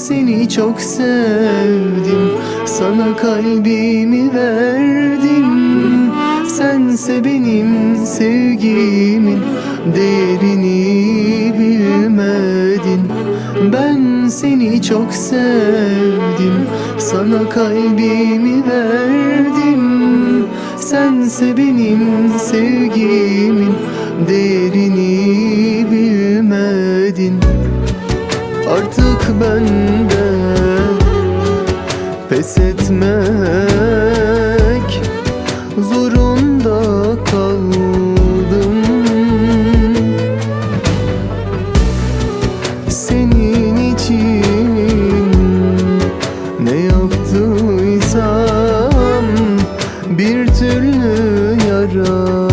seni çok sevdim. Sana kalbimi verdim. Sense benim sevgimin değerini bilmedin. Ben seni çok sevdim. Sana kalbimi verdim. Sense benim sevgimin değerini bilmedin Artık ben de pes etmek zorunda kaldım. Senin için ne yaptıysam bir türlü yaranamadım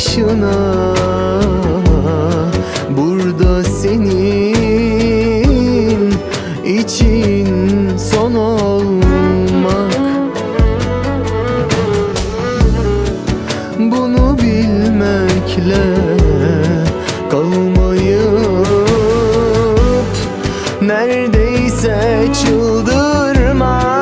başına. Burada senin için son olmak. Bunu bilmekle kalmayıp Neredeyse çıldırmak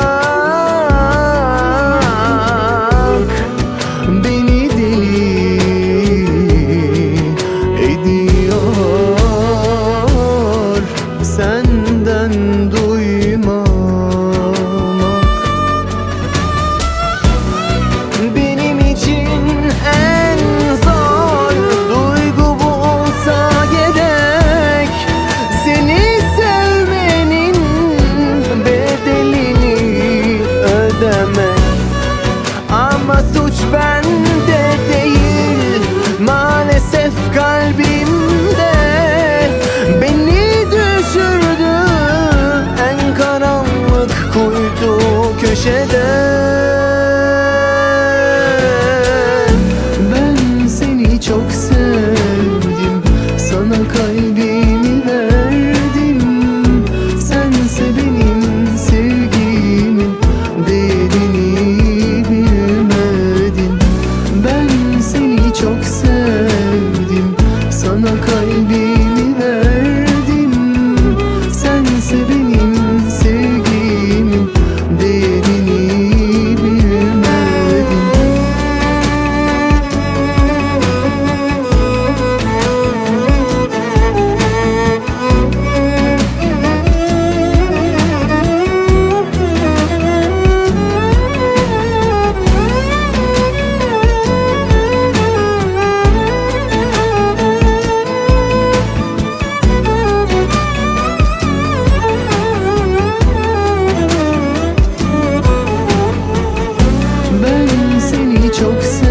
yoksa